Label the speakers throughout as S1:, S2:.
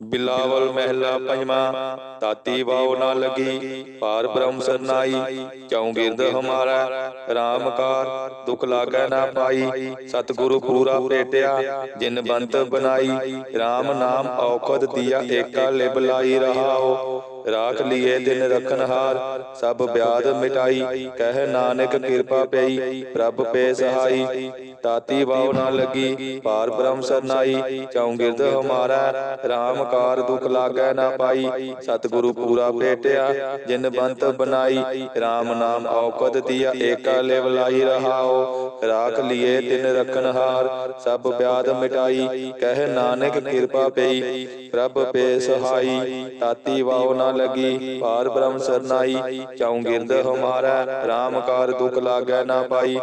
S1: ਬਿਲਾਵਲ ਮਹਿਲਾ ਪੰਜਵਾ ਤਾਤੀ ਵਾਉ ਨਾ ਲਗੀ ਪਾਰ ਬ੍ਰਹਮ ਸਰਨਾਈ ਚਉ ਗਿਰਦ ਹਮਾਰਾ ਰਾਮਕਾਰ ਦੁਖ ਲਾਗੈ ਨਾ ਪਾਈ ਸਤਿਗੁਰੂ ਪੂਰਾ ਭੇਟਿਆ ਜਿਨ ਬੰਤ ਬਣਾਈ RAM ਨਾਮ ਔਖਦ ਦੀਆ ਏਕਾ ਲਿਵ ਲਾਈ ਰਹਾਓ। ਰਾਖ ਲੀਏ ਦਿਨ ਰਖਨ ਹਾਰ ਸਭ ਬਿਆਦ ਮਿਟਾਈ ਕਹਿ ਨਾਨਕ ਕਿਰਪਾ ਪਈ ਪ੍ਰਭ ਪੇ ਸਹਾਈ ਤਾਤੀ ਵਾਉ ਨਾ ਲਗੀ ਪਾਰ ਬ੍ਰਹਮ ਸਰਨਾਈ ਚਉ ਗਿਰਦ ਹਮਾਰਾ RAM ਕਾਰ ਦੁਖ ਲਾਗੈ ਨਾ ਪਾਈ ਸਤਿਗੁਰੂ ਪੂਰਾ ਭੇਟਿਆ ਜਿਨ ਬੰਤ ਬਨਾਈ RAM ਨਾਮ ਔਕਦ ਦੀਆ ਏਕਾ ਲਿਵ ਲਾਈ ਰਹਾਓ ਰਾਖ ਲੀਏ ਤਿਨ ਰਖਨ ਹਾਰ ਸਭ ਬਿਆਦ ਮਿਟਾਈ ਕਹਿ ਨਾਨਕ ਕਿਰਪਾ ਪਈ ਪ੍ਰਭ ਪੇ ਸਹਾਈ ਤਾਤੀ ਵਾਉ ਨਾ ਲਗੀ ਪਾਰ ਬ੍ਰਹਮ ਸਰਨਾਈ ਚਉ ਗਿਰਦ ਹਮਾਰਾ RAM ਕਾਰ ਦੁਖ ਲਾਗੈ ਨਾ ਪਾਈ।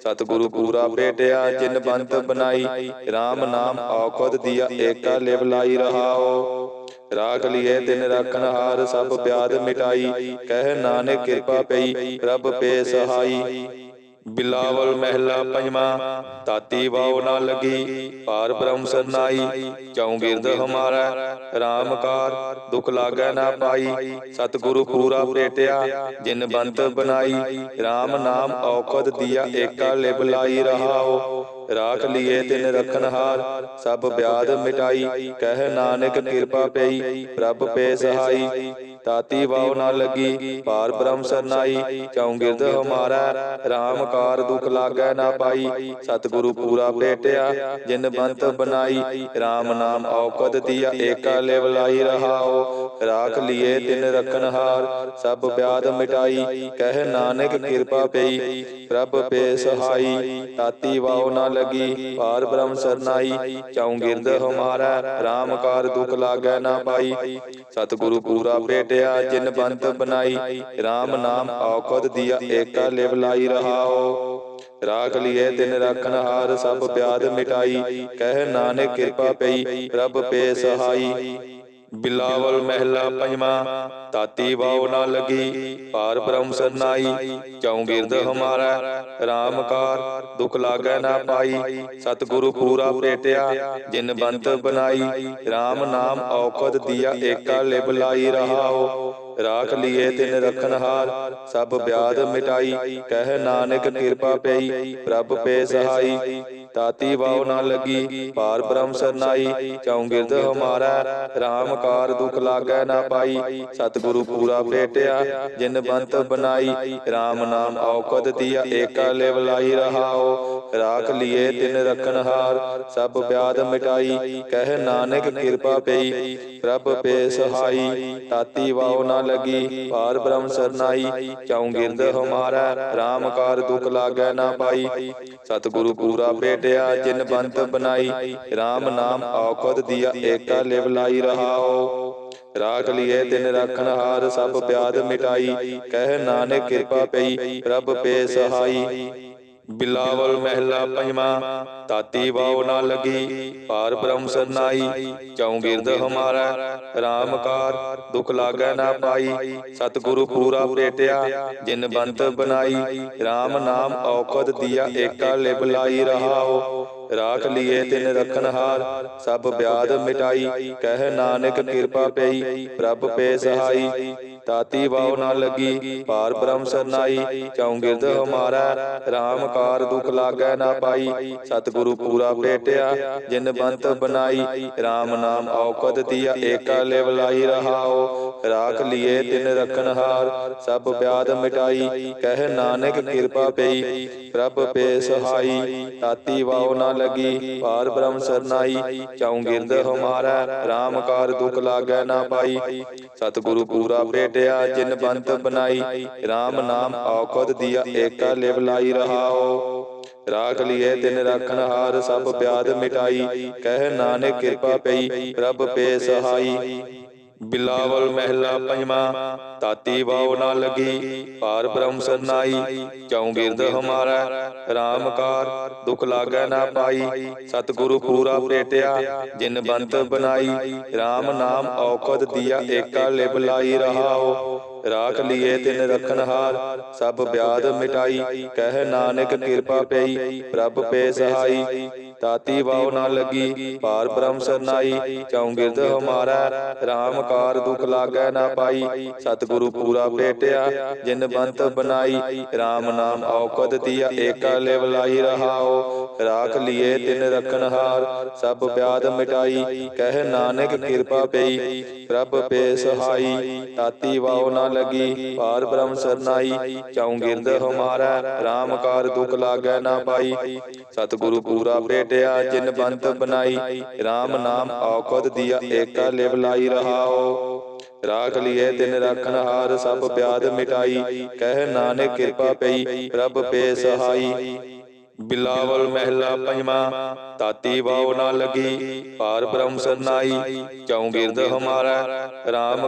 S1: ਸਤਿਗੁਰੂ ਪੂਰਾ ਭੇਟਿਆ, ਜਿਨ ਬੰਤ ਬਨਾਈ। RAM ਨਾਮ ਔਖਦ ਦੀਆ, ਏਕਾ ਲਿਵ ਲਾਈ ਰਹਾਓ। ਰਾਖ ਲੀਏ ਤਿਨ ਰਖਨ ਹਾਰ, ਸਭ ਪਿਆਦ ਮਿਟਾਈ। ਕਹਿ ਨਾਨਕ ਕਿਰਪਾ ਪਈ, ਪ੍ਰਭ ਪੇ ਸਹਾਈ। ਬਿਲਾਵਲ ਮਹਿਲਾ ਪੰਜਵਾ, ਤਾਤੀ ਵਾਉ ਨਾ ਲਗੀ, ਪਾਰ ਬ੍ਰਹਮ ਸਰਨਾਈ ਚਉ ਗਿਰਦ ਹਮਾਰਾ ਰਾਮਕਾਰ ਦੁਖ ਲਾਗੈ ਨਾ ਪਾਈ, ਸਤਿਗੁਰੂ ਪੂਰਾ ਭੇਟਿਆ, ਜਿਨ ਬੰਤ ਬਣਾਈ RAM ਨਾਮ ਔਖਦ ਦੀਆ ਏਕਾ ਲਿਵ ਲਾਈ ਰਹਾਓ ਰਾਖ ਲੀਏ ਤਿਨ ਰਖਨ ਸਭ ਬਿਆਦ ਮਿਟਾਈ, ਕਹਿ ਨਾਨਕ ਕਿਰਪਾ ਪਈ, ਪ੍ਰਭ ਪੇ ਸਹਾਈ, ਤਾਤੀ ਵਾਉ ਨਾ ਲੱਗੀ, ਪਾਰ ਬ੍ਰਹਮ ਸਰਨਾਈ, ਚਉ ਹਮਾਰਾ RAM ਕਾਰ ਦੁਖ ਲਾਗੈ ਨਾ ਪਾਈ, ਸਤਿਗੁਰੂ ਪੂਰਾ ਭੇਟਿਆ, ਜਿਨ ਬੰਤ ਬਨਾਈ RAM ਨਾਮ ਔਕਤ ਦੀਆ, ਏਕਾ ਲਿਵ ਲਾਈ ਰਹਾਓ, ਰਾਖ ਲੀਏ ਤਿਨ ਰਖਨ ਹਾਰ, ਸਭ ਬਿਆਦ ਮਿਟਾਈ, ਕਹਿ ਨਾਨਕ ਕਿਰਪਾ ਪਈ, ਪ੍ਰਭ ਪੇ ਸਹਾਈ, ਤਾਤੀ ਵਾਉ ਨਾ ਲਗੀ ਪਾਰ ਬ੍ਰਹਮ ਸਰਨਾਈ ਚਉ ਗਿਰਦ ਹਮਾਰਾ RAM ਕਾਰ ਦੁਖ ਲਾਗੈ ਨਾ ਪਾਈ। ਸਤਿਗੁਰੂ ਪੂਰਾ ਭੇਟਿਆ, ਜਿਨ ਬੰਤ ਬਨਾਈ। RAM ਨਾਮ ਔਖਦ ਦੀਆ ਏਕਾ ਲਿਵ ਲਾਈ ਰਹਾਓ ਰਾਖ ਲੀਏ ਤਿਨ ਰੱਖਣ ਹਾਰ ਸਭ ਪਿਆਦ ਮਿਟਾਈ। ਕਹਿ ਨਾਨਕ ਕਿਰਪਾ ਪਈ, ਪ੍ਰਭ ਪੇ ਸਹਾਈ। ਬਿਲਾਵਲ ਮਹਿਲਾ ਪੰਜਵਾ, ਤਾਤੀ ਵਾਉ ਨਾ ਲਗੀ ਪਾਰ ਬ੍ਰਹਮ ਸਰਨਾਈ ਚਉ ਗਿਰਦ ਹਮਾਰਾ ਰਾਮਕਾਰ ਦੁਖ ਲਾਗੈ ਨਾ ਪਾਈ, ਸਤਿਗੁਰੂ ਪੂਰਾ ਭੇਟਿਆ ਜਿਨ ਬੰਤ ਬਨਾਈ RAM ਨਾਮ ਔਖਦ ਦੀਆ ਏਕਾ ਲਿਬ ਲਾਈ ਰਹਾਓ, ਰਾਖ ਲੀਏ ਤਿਨ ਰਖਨ ਹਾਰ, ਸਭ ਬਿਆਦ ਮਿਟਾਈ, ਕਹਿ ਨਾਨਕ ਕਿਰਪਾ ਪਈ, ਪ੍ਰਭ ਪੇ ਸਹਾਈ ਤਾਤੀ ਵਾਉ ਨਾ ਲਗੀ ਪਾਰ ਬ੍ਰਹਮ ਸਰਨਾਈ ਚਉ ਹਮਾਰਾ RAM ਕਾਰ ਦੁਖ ਲਾਗੈ ਨਾ ਪਾਈ, ਸਤਿਗੁਰੂ ਪੂਰਾ ਭੇਟਿਆ, ਜਿਨ ਬੰਤ ਬਨਾਈ RAM ਨਾਮ ਔਕਦ ਦੀਆ ਏਕਾ ਲਿਵ ਲਾਈ ਰਹਾਓ ਰਾਖ ਲੀਏ ਤਿਨ ਰਖਨ ਸਭ ਬਿਆਦ ਮਿਟਾਈ, ਕਹਿ ਨਾਨਕ ਕਿਰਪਾ ਪਈ, ਪ੍ਰਭ ਪੇ ਸਹਾਈ, ਤਾਤੀ ਵਾਉ ਨਾ ਲਗੀ ਪਾਰ ਬ੍ਰਹਮ ਸਰਨਾਈ ਚਉ ਗਿਰਦ ਹਮਾਰਾ RAM ਕਾਰ ਦੁਖ ਲਾਗੈ ਨਾ ਪਾਈ, ਸਤਿਗੁਰੂ ਪੂਰਾ ਭੇਟਿਆ ਜਿਨ ਬੰਤ ਬਨਾਈ RAM ਨਾਮ ਔਖਦ ਦੀਆ ਏਕਾ ਲਿਵ ਲਾਈ ਰਹਾਓ। ਰਾਖ ਲੀਏ ਤਿਨ ਰਖਨ ਹਾਰ ਸਭ ਬਿਆਦ ਮਿਟਾਈ। ਕਹਿ ਨਾਨਕ ਕਿਰਪਾ ਪਈ ਪ੍ਰਭ ਪੇ ਸਹਾਈ। ਬਿਲਾਵਲ ਮਹਿਲਾ ਪੰਜਵਾ ਤਾਤੀ ਵਾਉ ਨਾ ਲਗੀ ਪਾਰ ਬ੍ਰਹਮ ਸਰਨਾਈ, ਚਉ ਗਿਰਦ ਹਮਾਰਾ ਰਾਮਕਾਰ ਦੁਖ ਲਾਗੈ ਨਾ ਪਾਈ, ਸਤਿਗੁਰੂ ਪੂਰਾ ਭੇਟਿਆ ਜਿਨ ਬੰਤ ਬਨਾਈ RAM ਨਾਮ ਔਖਦ ਦੀਆ ਏਕਾ ਲਿਵ ਲਾਈ ਰਹਾਓ, ਰਾਖ ਲੀਏ ਤਿਨ ਰਖਨ ਹਾਰ, ਸਭ ਬਿਆਦ ਮਿਟਾਈ, ਕਹਿ ਨਾਨਕ ਕਿਰਪਾ ਪਈ, ਪ੍ਰਭ ਪੇ ਸਹਾਈ ਤਾਤੀ ਵਾਉ ਨਾ ਲਗੀ ਪਾਰ ਬ੍ਰਹਮ ਸਰਨਾਈ ਚਉ ਗਿਰਦ ਹਮਾਰਾ RAM ਕਾਰ ਦੁਖ ਲਾਗੈ ਨਾ ਪਾਈ, ਸਤਿਗੁਰੂ ਪੂਰਾ ਭੇਟਿਆ, ਜਿਨ ਬੰਤ ਬਨਾਈ RAM ਨਾਮ ਔਕਦ ਦੀਆ ਏਕਾ ਲਿਵ ਲਾਈ ਰਹਾਓ, ਰਾਖ ਲੀਏ ਤਿਨ ਰਖਨ ਹਾਰ, ਸਭ ਬਿਆਦ ਮਿਟਾਈ, ਕਹਿ ਨਾਨਕ ਕਿਰਪਾ ਪਈ, ਪ੍ਰਭ ਪੇ ਸਹਾਈ, ਤਾਤੀ ਵਾਉ ਨਾ ਲਗੀ ਪਾਰ ਬ੍ਰਹਮ ਸਰਨਾਈ ਚਉ ਗਿਰਦ ਹਮਾਰਾ RAM ਕਾਰ ਦੁਖ ਲਾਗੈ ਨਾ ਪਾਈ, ਸਤਿਗੁਰੂ ਪੂਰਾ ਭੇਟਿਆ ਜਿਨ ਬੰਤ ਬਨਾਈ RAM ਨਾਮ ਔਖਦ ਦੀਆ ਏਕਾ ਲਿਵ ਲਾਈ ਰਹਾਓ। ਰਾਖ ਲੀਏ ਤਿਨ ਰਖਨ ਹਾਰ ਸਭ ਬਿਆਦ ਮਿਟਾਈ, ਕਹਿ ਨਾਨਕ ਕਿਰਪਾ ਪਈ, ਪ੍ਰਭ ਪੇ ਸਹਾਈ। ਬਿਲਾਵਲ ਮਹਿਲਾ ਪੰਜਵਾ, ਤਾਤੀ ਵਾਉ ਨਾ ਲਗੀ ਪਾਰ ਬ੍ਰਹਮ ਸਰਨਾਈ ਚਉ ਗਿਰਦ ਹਮਾਰਾ ਰਾਮਕਾਰ ਦੁਖ ਲਾਗੈ ਨਾ ਪਾਈ, ਸਤਿਗੁਰੂ ਪੂਰਾ ਪ੍ਰੇਟਿਆ ਜਿਨ ਬੰਤ ਬਨਾਈ RAM ਨਾਮ ਔਖਦ ਦੀਆ ਏਕਾ ਲਿਵ ਲਾਈ ਰਹਾਓ, ਰਾਖ ਲੀਏ ਤਿਨ ਰਖਨ ਹਾਰ, ਸਭ ਬਿਆਦ ਮਿਟਾਈ, ਕਹਿ ਨਾਨਕ ਕਿਰਪਾ ਪਈ, ਪ੍ਰਭ ਪੇ ਸਹਾਈ ਤਾਤੀ ਵਾਉ ਨਾ ਲੱਗੀ ਪਾਰ ਬ੍ਰਹਮ ਸਰਨਾਈ ਚਉ ਗਿਰਦ ਹਮਾਰਾ RAM ਕਾਰ ਦੁਖ ਲਾਗੈ ਨਾ ਪਾਈ ਸਤਿਗੁਰੂ ਪੂਰਾ ਭੇਟਿਆ ਜਿਨ ਬੰਤ ਬਣਾਈ RAM ਨਾਮ ਔਕਦ ਦੀਆ ਏਕਾ ਲਿਵ ਲਾਈ ਰਹਾਓ ਰਾਖ ਲਿਏ ਤਿਨ ਰਖਨ ਹਾਰ ਸਭ ਬਿਆਦ ਮਿਟਾਈ ਕਹਿ ਨਾਨਕ ਕਿਰਪਾ ਪਈ ਪ੍ਰਭ ਪੇ ਸਹਾਈ ਤਾਤੀ ਵਾਉ ਨਾ ਲਗੀ ਪਾਰ ਬ੍ਰਹਮ ਸਰਨਾਈ ਚਉ ਗਿਰਦ ਹਮਾਰਾ RAM ਕਾਰ ਦੁਖ ਲਾਗੈ ਨਾ ਪਾਈ ਸਤਿਗੁਰੂ ਪੂਰਾ ਭੇਟਿਆ ਜਿਨ ਬੰਤ ਬਣਾਈ RAM ਨਾਮ ਔਕਦ ਦੀਆ ਏਕਾ ਲਿਵ ਲਾਈ ਰਹਾਓ। ਰਾਖ ਲਿਏ ਤਿਨ ਰਖਨ ਹਾਰ ਸਭ ਬਿਆਦ ਮਿਟਾਈ, ਕਹਿ ਨਾਨਕ ਕਿਰਪਾ ਪਈ, ਪ੍ਰਭ ਪੇ ਸਹਾਈ। ਬਿਲਾਵਲ ਮਹਿਲਾ ਪੰਜਵਾ, ਤਾਤੀ ਵਾਉ ਨਾ ਲਗੀ ਪਾਰ ਬ੍ਰਹਮ ਸਰਨਾਈ ਚਉ ਗਿਰਦ ਹਮਾਰਾ RAM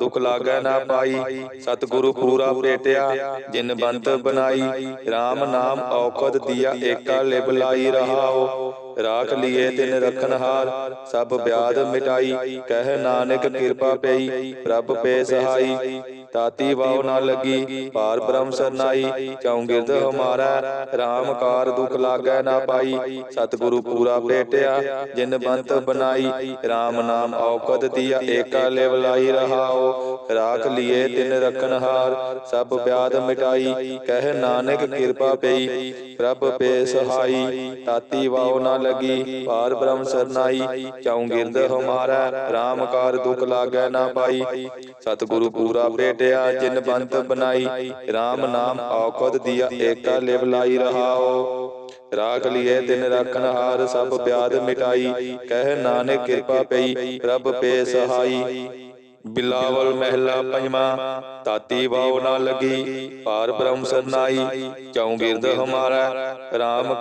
S1: ਦੁਖ ਲਾਗੈ ਨਾ ਪਾਈ, ਸਤਿਗੁਰੂ ਪੂਰਾ ਭੇਟਿਆ, ਜਿਨ ਬੰਤ ਬਣਾਈ RAM ਨਾਮ ਔਖਦ ਦੀਆ ਏਕਾ ਲਿਵ ਲਾਈ ਰਹਾਓ, ਰਾਖ ਲਿਏ ਤਿਨ ਰਖਨ ਹਾਰ, ਸਭ ਬਿਆਦ ਮਿਟਾਈ, ਕਹਿ ਨਾਨਕ ਕਿਰਪਾ ਪਈ, ਪ੍ਰਭ ਪੇ ਸਹਾਈ ਤਾਤੀ ਵਾਉ ਨਾ ਲਗੀ ਪਾਰ ਬ੍ਰਹਮ ਸਰਨਾਈ ਚਉ ਗਿਰਦ ਹਮਾਰਾ RAM ਕਾਰ ਦੁਖ ਲਾਗੈ ਨਾ ਪਾਈ ਸਤਿਗੁਰੂ ਪੂਰਾ ਭੇਟਿਆ ਜਿਨ ਬੰਤ ਬਣਾਈ RAM ਨਾਮ ਔਕਦ ਦੀਆ ਏਕਾ ਲਿਵ ਲਾਈ ਰਹਾਓ ਰਾਖ ਲਿਏ ਤਿਨ ਰਖਨ ਹਾਰ ਸਭ ਬਿਆਦ ਮਿਟਾਈ ਕਹਿ ਨਾਨਕ ਕਿਰਪਾ ਪਈ ਪ੍ਰਭ ਪੇ ਸਹਾਈ ਤਾਤੀ ਵਾਉ ਨਾ ਲਗੀ ਪਾਰ ਬ੍ਰਹਮ ਸਰਨਾਈ ਚਉ ਗਿਰਦ ਹਮਾਰਾ RAM ਕਾਰ ਦੁਖ ਲਾਗੈ ਨਾ ਪਾਈ ਸਤਿਗੁਰੂ ਪੂਰਾ ਭੇਟਿਆ ਜਿਨ ਬੰਤ ਬਣਾਈ RAM ਨਾਮ ਔਕਦ ਦੀਆ ਏਕਾ ਲਿਵ ਲਾਈ ਰਹਾਓ। ਰਾਖ ਲਿਏ, ਤਿਨ ਰਖਨ ਹਾਰ ਸਭ ਪਿਆਦ ਮਿਟਾਈ। ਕਹਿ ਨਾਨਕ ਕਿਰਪਾ ਪਈ, ਪ੍ਰਭ ਪੇ ਸਹਾਈ। ਬਿਲਾਵਲ ਮਹਿਲਾ ਪੰਜਵਾ ਤਾਤੀ ਵਾਉ ਨਾ ਲਗੀ, ਪਾਰ ਬ੍ਰਹਮ ਸਰਨਾਈ ਚਉ ਗਿਰਦ ਹਮਾਰਾ RAM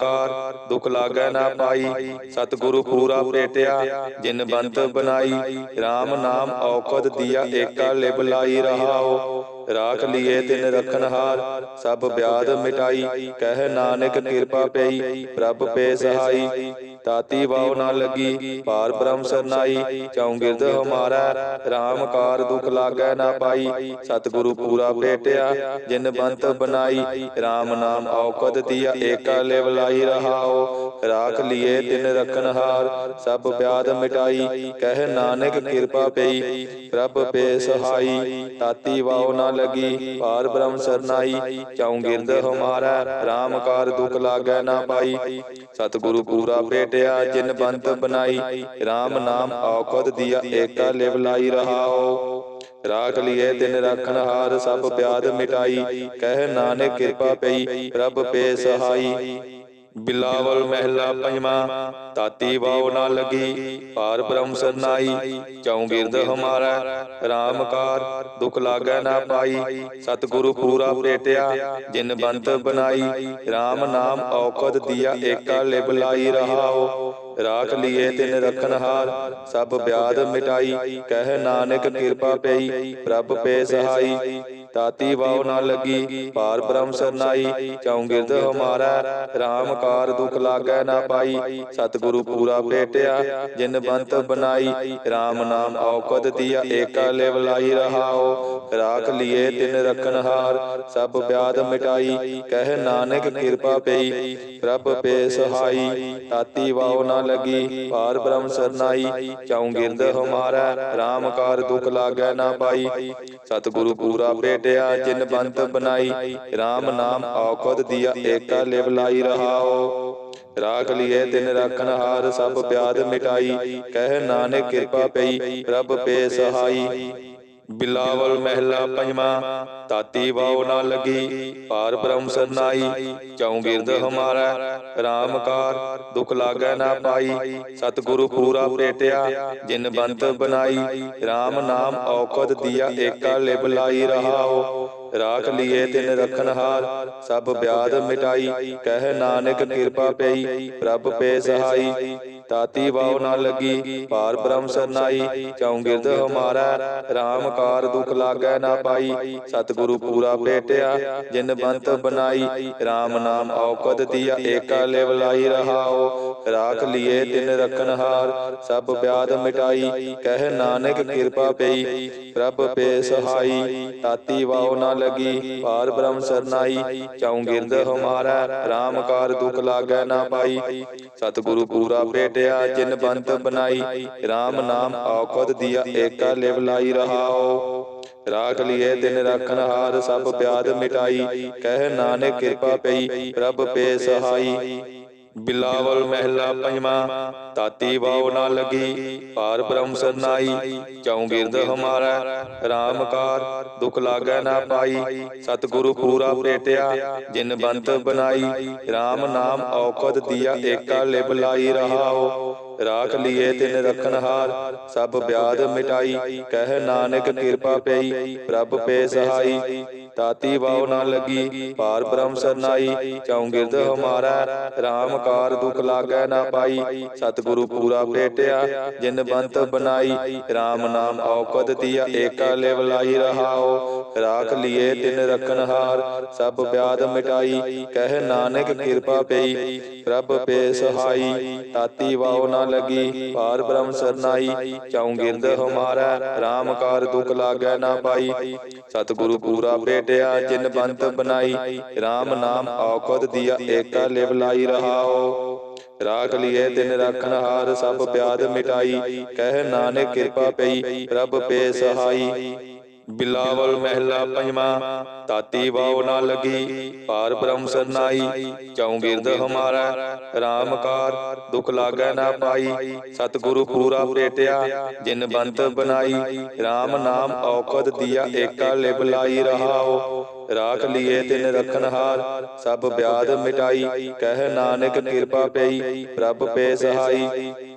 S1: ਦੁਖ ਲਾਗੈ ਨਾ ਪਾਈ, ਸਤਿਗੁਰੂ ਪੂਰਾ ਭੇਟਿਆ ਜਿਨ ਬੰਤ ਬਣਾਈ RAM ਨਾਮ ਔਖਦ ਦੀਆ ਏਕਾ ਲਿਵ ਲਾਈ ਰਹਾਓ, ਰਾਖ ਲਿਏ ਤਿਨ ਰਖਨ ਹਾਰ, ਸਭ ਬਿਆਦ ਮਿਟਾਈ, ਕਹਿ ਨਾਨਕ ਕਿਰਪਾ ਪਈ, ਪ੍ਰਭ ਪੇ ਸਹਾਈ ਤਾਤੀ ਵਾਉ ਨਾ ਲਗੀ ਪਾਰ ਬ੍ਰਹਮ ਸਰਨਾਈ ਚਉ ਗਿਰਦ ਹਮਾਰਾ RAM ਕਾਰ ਦੁਖ ਲਾਗੈ ਨਾ ਪਾਈ ਸਤਿਗੁਰੂ ਪੂਰਾ ਭੇਟਿਆ ਜਿਨ ਬੰਤ ਬਣਾਈ RAM ਨਾਮ ਔਕਦ ਦੀਆ ਏਕਾ ਲਿਵ ਲਾਈ ਰਹਾਓ ਰਾਖ ਲਿਏ ਤਿਨ ਰਖਨ ਹਾਰ ਸਭ ਬਿਆਦ ਮਿਟਾਈ ਕਹਿ ਨਾਨਕ ਕਿਰਪਾ ਪਈ ਪ੍ਰਭ ਪੇ ਸਹਾਈ ਤਾਤੀ ਵਾਉ ਨਾ ਲਗੀ ਪਾਰ ਬ੍ਰਹਮ ਸਰਨਾਈ ਚਉ ਗਿਰਦ ਹਮਾਰਾ RAM ਕਾਰ ਦੁਖ ਲਾਗੈ ਨਾ ਪਾਈ ਸਤਿਗੁਰੂ ਪੂਰਾ ਭੇਟਿਆ ਜਿਨ ਬੰਤ ਬਣਾਈ। RAM ਨਾਮ ਔਕਦ ਦੀਆ ਏਕਾ ਲਿਵ ਲਾਈ ਰਹਾਓ। ਰਾਖ ਲਿਏ ਤਿਨ ਰਖਨ ਹਾਰ ਸਭ ਬਿਆਦ ਮਿਟਾਈ। ਕਹਿ ਨਾਨਕ ਕਿਰਪਾ ਪਈ ਪ੍ਰਭ ਪੇ ਸਹਾਈ। ਬਿਲਾਵਲ ਮਹਿਲਾ ਪੰਜਵਾ ਤਾਤੀ ਵਾਉ ਨਾ ਲਗੀ ਪਾਰ ਬ੍ਰਹਮ ਸਰਨਾਈ ਚਉ ਗਿਰਦ ਹਮਾਰਾ RAM ਦੁਖ ਲਾਗੈ ਨਾ ਪਾਈ, ਸਤਿਗੁਰੂ ਪੂਰਾ ਭੇਟਿਆ ਜਿਨ ਬੰਤ ਬਣਾਈ RAM ਨਾਮ ਔਖਦ ਦੀਆ ਏਕਾ ਲਿਵ ਲਾਈ ਰਹਾਓ, ਰਾਖ ਲਿਏ ਤਿਨ ਰਖਨ ਹਾਰ, ਸਭ ਬਿਆਦ ਮਿਟਾਈ, ਕਹਿ ਨਾਨਕ ਕਿਰਪਾ ਪਈ, ਪ੍ਰਭ ਪੇ ਸਹਾਈ ਤਾਤੀ ਵਾਉ ਨਾ ਲਗੀ ਪਾਰ ਬ੍ਰਹਮ ਸਰਨਾਈ ਚਉ ਗਿਰਦ ਹਮਾਰਾ RAM ਕਾਰ ਦੁਖ ਲਾਗੈ ਨਾ ਪਾਈ ਸਤਿਗੁਰੂ ਪੂਰਾ ਭੇਟਿਆ ਜਿਨ ਬੰਤ ਬਣਾਈ RAM ਨਾਮ ਔਕਦ ਦੀਆ ਏਕਾ ਲਿਵ ਲਾਈ ਰਹਾਓ ਰਾਖ ਲਿਏ ਤਿਨ ਰਖਨ ਹਾਰ ਸਭ ਬਿਆਦ ਮਿਟਾਈ ਕਹਿ ਨਾਨਕ ਕਿਰਪਾ ਪਈ ਪ੍ਰਭ ਪੇ ਸਹਾਈ ਤਾਤੀ ਵਾਉ ਨਾ ਲਗੀ ਪਾਰ ਬ੍ਰਹਮ ਸਰਨਾਈ ਚਉ ਗਿਰਦ ਹਮਾਰਾ RAM ਕਾਰ ਦੁਖ ਲਾਗੈ ਨਾ ਪਾਈ ਸਤਿਗੁਰੂ ਪੂਰਾ ਭੇਟਿਆ ਜਿਨ ਬੰਤ ਬਣਾਈ RAM ਨਾਮ ਔਖਦ ਦੀਆ ਏਕਾ ਲਿਵ ਲਾਈ ਰਹਾਓ। ਰਾਖ ਲਿਏ ਤਿਨ ਰਖਨ ਹਾਰ ਸਭ ਬਿਆਦ ਮਿਟਾਈ, ਕਹਿ ਨਾਨਕ ਕਿਰਪਾ ਪਈ, ਪ੍ਰਭ ਪੇ ਸਹਾਈ। ਬਿਲਾਵਲ ਮਹਿਲਾ ਪੰਜਵਾ, ਤਾਤੀ ਵਾਉ ਨਾ ਲਗੀ ਪਾਰ ਬ੍ਰਹਮ ਸਰਨਾਈ ਚਉ ਗਿਰਦ ਹਮਾਰਾ RAM ਦੁਖ ਲਾਗੈ ਨਾ ਪਾਈ, ਸਤਿਗੁਰੂ ਪੂਰਾ ਭੇਟਿਆ ਜਿਨ ਬੰਤ ਬਣਾਈ RAM ਨਾਮ ਔਖਦ ਦੀਆ ਏਕਾ ਲਿਵ ਲਾਈ ਰਹਾਓ, ਰਾਖ ਲਿਏ ਤਿਨ ਰਖਨ ਹਾਰ, ਸਭ ਬਿਆਦ ਮਿਟਾਈ, ਕਹਿ ਨਾਨਕ ਕਿਰਪਾ ਪਈ, ਪ੍ਰਭ ਪੇ ਸਹਾਈ ਤਾਤੀ ਵਾਉ ਨਾ ਲੱਗੀ ਪਾਰ ਬ੍ਰਹਮ ਸਰਨਾਈ ਚਉ ਹਮਾਰਾ RAM ਕਾਰ ਦੁਖ ਲਾਗੈ ਨਾ ਪਾਈ। ਸਤਿਗੁਰੂ ਪੂਰਾ ਭੇਟਿਆ, ਜਿਨ ਬੰਤ ਬਣਾਈ RAM ਨਾਮ ਔਕਦ ਦੀਆ, ਏਕਾ ਲਿਵ ਲਾਈ ਰਹਾਓ। ਰਾਖ ਲਿਏ ਤਿਨ ਰਖਨ ਸਭ ਬਿਆਦ ਮਿਟਾਈ, ਕਹਿ ਨਾਨਕ ਕਿਰਪਾ ਪਈ। ਪ੍ਰਭ ਪੇ ਸਹਾਈ, ਤਾਤੀ ਵਾਉ ਨਾ ਲਗੀ ਪਾਰ ਬ੍ਰਹਮ ਸਰਨਾਈ ਚਉ ਗਿਰਦ ਹਮਾਰਾ RAM ਕਾਰ ਦੁਖ ਲਾਗੈ ਨਾ ਪਾਈ। ਸਤਿਗੁਰੂ ਪੂਰਾ ਭੇਟਿਆ ਜਿਨ ਬੰਤ ਬਣਾਈ। RAM ਨਾਮ ਔਖਦ ਦੀਆ ਏਕਾ ਲਿਵ ਲਾਈ ਰਹਾਓ। ਰਾਖ ਲਿਏ ਤਿਨ ਰਖਨ ਹਾਰ ਸਭ ਬਿਆਦ ਮਿਟਾਈ। ਕਹਿ ਨਾਨਕ ਕਿਰਪਾ ਪਈ ਪ੍ਰਭ ਪੇ ਸਹਾਈ। ਬਿਲਾਵਲ ਮਹਿਲਾ ਪੰਜਵਾ, ਤਾਤੀ ਵਾਉ ਨਾ ਲਗੀ ਪਾਰ ਬ੍ਰਹਮ ਸਰਨਾਈ, ਚਉ ਗਿਰਦ ਹਮਾਰਾ RAM ਦੁਖ ਲਾਗੈ ਨਾ ਪਾਈ, ਸਤਿਗੁਰੂ ਪੂਰਾ ਭੇਟਿਆ, ਜਿਨ ਬੰਤ ਬਣਾਈ RAM ਨਾਮ ਔਖਦ ਦੀਆ ਏਕਾ ਲਿਵ ਲਾਈ ਰਹਾਓ, ਰਾਖ ਲਿਏ ਤਿਨ ਰਖਨ ਹਾਰ, ਸਭ ਬਿਆਦ ਮਿਟਾਈ, ਕਹਿ ਨਾਨਕ ਕਿਰਪਾ ਪਈ, ਪ੍ਰਭ ਪੇ ਸਹਾਈ ਤਾਤੀ ਵਾਉ ਨਾ ਲਗੀ ਪਾਰ ਬ੍ਰਹਮ ਸਰਨਾਈ ਚਉ ਗਿਰਦ ਹਮਾਰਾ RAM ਕਾਰ ਦੁਖ ਲਾਗੈ ਨਾ ਪਾਈ ਸਤਿਗੁਰੂ ਪੂਰਾ ਭੇਟਿਆ ਜਿਨ ਬੰਤ ਬਣਾਈ RAM ਨਾਮ ਔਕਦ ਦੀਆ ਏਕਾ ਲਿਵ ਲਾਈ ਰਹਾਓ ਰਾਖ ਲਿਏ ਤਿਨ ਰਖਨ ਹਾਰ ਸਭ ਬਿਆਦ ਮਿਟਾਈ ਕਹਿ ਨਾਨਕ ਕਿਰਪਾ ਪਈ ਪ੍ਰਭ ਪੇ ਸਹਾਈ ਤਾਤੀ ਵਾਉ ਨਾ ਲਗੀ ਪਾਰ ਬ੍ਰਹਮ ਸਰਨਾਈ ਚਉ ਗਿਰਦ ਹਮਾਰਾ RAM ਕਾਰ ਦੁਖ ਲਾਗੈ ਨਾ ਪਾਈ ਸਤਿਗੁਰੂ ਪੂਰਾ ਭੇਟਿਆ ਜਿਨ ਬੰਤ ਬਣਾਈ RAM ਨਾਮ ਔਕਦ ਦੀਆ ਏਕਾ ਲਿਵ ਲਾਈ ਰਹਾਓ। ਰਾਖ ਲਿਏ ਤਿਨ ਰਖਨ ਹਾਰ ਸਭ ਬਿਆਦ ਮਿਟਾਈ। ਕਹਿ ਨਾਨਕ ਕਿਰਪਾ ਪਈ ਪ੍ਰਭ ਪੇ ਸਹਾਈ। ਬਿਲਾਵਲ ਮਹਿਲਾ ਪੰਜਵਾ, ਤਾਤੀ ਵਾਉ ਨਾ ਲਗੀ ਪਾਰ ਬ੍ਰਹਮ ਸਰਨਾਈ ਚਉ ਗਿਰਦ ਹਮਾਰਾ RAM ਦੁਖ ਲਾਗੈ ਨਾ ਪਾਈ, ਸਤਿਗੁਰੂ ਪੂਰਾ ਭੇਟਿਆ ਜਿਨ ਬੰਤ ਬਣਾਈ RAM ਨਾਮ ਔਖਦ ਦੀਆ ਏਕਾ ਲਿਵ ਲਾਈ ਰਹਾਓ, ਰਾਖ ਲਿਏ ਤਿਨ ਰਖਨ ਹਾਰ, ਸਭ ਬਿਆਦ ਮਿਟਾਈ, ਕਹਿ ਨਾਨਕ ਕਿਰਪਾ ਪਈ, ਪ੍ਰਭ ਪੇ ਸਹਾਈ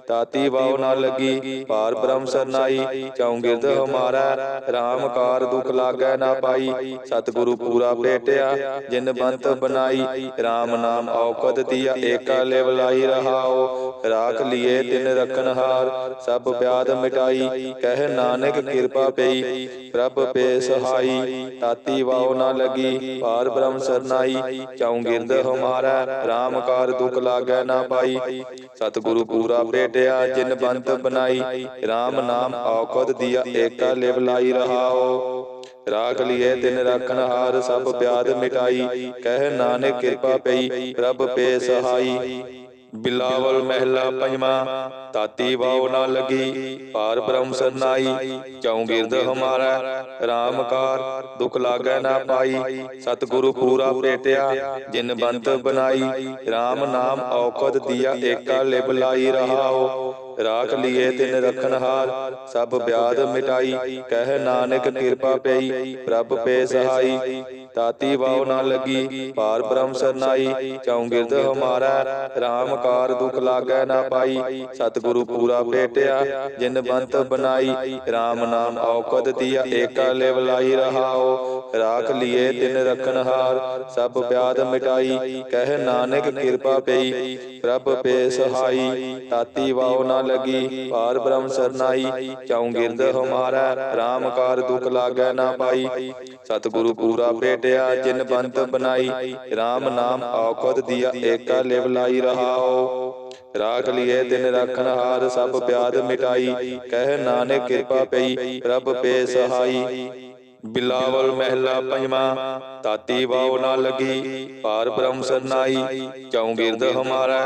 S1: ਤਾਤੀ ਵਾਉ ਨਾ ਲਗੀ ਪਾਰ ਬ੍ਰਹਮ ਸਰਨਾਈ ਚਉ ਗਿਰਦ ਹਮਾਰਾ RAM ਕਾਰ ਦੁਖ ਲਾਗੈ ਨਾ ਪਾਈ ਸਤਿਗੁਰੂ ਪੂਰਾ ਭੇਟਿਆ ਜਿਨ ਬੰਤ ਬਣਾਈ RAM ਨਾਮ ਔਕਦ ਦੀਆ ਏਕਾ ਲਿਵ ਲਾਈ ਰਹਾਓ ਰਾਖ ਲਿਏ ਤਿਨ ਰਖਨ ਹਾਰ ਸਭ ਬਿਆਦ ਮਿਟਾਈ ਕਹਿ ਨਾਨਕ ਕਿਰਪਾ ਪਈ ਪ੍ਰਭ ਪੇ ਸਹਾਈ ਤਾਤੀ ਵਾਉ ਨਾ ਲਗੀ ਪਾਰ ਬ੍ਰਹਮ ਸਰਨਾਈ ਚਉ ਗਿਰਦ ਹਮਾਰਾ RAM ਕਾਰ ਦੁਖ ਲਾਗੈ ਨਾ ਪਾਈ ਸਤਿਗੁਰੂ ਪੂਰਾ ਭੇਟਿਆ ਜਿਨ ਬੰਤ ਬਣਾਈ RAM ਨਾਮ ਔਖਦ ਦੀਆ ਏਕਾ ਲਿਵ ਲਾਈ ਰਹਾਓ। ਰਾਖ ਲਿਏ ਤਿਨ ਰਖਨ ਹਾਰ ਸਭ ਬਿਆਦ ਮਿਟਾਈ। ਕਹਿ ਨਾਨਕ ਕਿਰਪਾ ਪਈ ਪ੍ਰਭ ਪੇ ਸਹਾਈ। ਬਿਲਾਵਲ ਮਹਿਲਾ ਪੰਜਵਾ, ਤਾਤੀ ਵਾਉ ਨਾ ਲਗੀ, ਪਾਰ ਬ੍ਰਹਮ ਸਰਨਾਈ ਚਉ ਗਿਰਦ ਹਮਾਰਾ RAM ਦੁਖ ਲਾਗੈ ਨਾ ਪਾਈ, ਸਤਿਗੁਰੂ ਪੂਰਾ ਭੇਟਿਆ ਜਿਨ ਬੰਤ ਬਣਾਈ RAM ਨਾਮ ਔਖਦ ਦੀਆ ਏਕਾ ਲਿਵ ਲਾਈ ਰਹਾਓ, ਰਾਖ ਲਿਏ ਤਿਨ ਰਖਨ ਹਾਰ, ਸਭ ਬਿਆਦ ਮਿਟਾਈ, ਕਹਿ ਨਾਨਕ ਕਿਰਪਾ ਪਈ, ਪ੍ਰਭ ਪੇ ਸਹਾਈ ਤਾਤੀ ਵਾਉ ਨਾ ਲਗੀ ਪਾਰ ਬ੍ਰਹਮ ਸਰਨਾਈ ਚਉ ਗਿਰਦ ਹਮਾਰਾ RAM ਕਾਰ ਦੁਖ ਲਾਗੈ ਨਾ ਪਾਈ ਸਤਿਗੁਰੂ ਪੂਰਾ ਭੇਟਿਆ ਜਿਨ ਬੰਤ ਬਣਾਈ RAM ਨਾਮ ਔਕਦ ਦੀਆ ਏਕਾ ਲਿਵ ਲਾਈ ਰਹਾਓ ਰਾਖ ਲਿਏ ਤਿਨ ਰਖਨ ਹਾਰ ਸਭ ਬਿਆਦ ਮਿਟਾਈ ਕਹਿ ਨਾਨਕ ਕਿਰਪਾ ਪਈ ਪ੍ਰਭ ਪੇ ਸਹਾਈ ਤਾਤੀ ਵਾਉ ਨਾ ਲਗੀ ਪਾਰ ਬ੍ਰਹਮ ਸਰਨਾਈ ਚਉ ਗਿਰਦ ਹਮਾਰਾ RAM ਕਾਰ ਦੁਖ ਲਾਗੈ ਨਾ ਪਾਈ ਸਤਿਗੁਰੂ ਪੂਰਾ ਭੇਟਿਆ ਜਿਨ ਬੰਤ ਬਣਾਈ RAM ਨਾਮ ਔਖਦ ਦੀਆ ਏਕਾ ਲਿਵ ਲਾਈ ਰਹਾਓ। ਰਾਖ ਲਿਏ ਤਿਨ ਰਖਨ ਹਾਰ ਸਭ ਪਿਆਦ ਮਿਟਾਈ, ਕਹਿ ਨਾਨਕ ਕਿਰਪਾ ਪਈ, ਪ੍ਰਭ ਪੇ ਸਹਾਈ। ਬਿਲਾਵਲ ਮਹਿਲਾ ਪੰਜਵਾ ਤਾਤੀ ਵਾਉ ਨਾ ਲਗੀ ਪਾਰ ਬ੍ਰਹਮ ਸਰਨਾਈ ਚਉ ਗਿਰਦ ਹਮਾਰਾ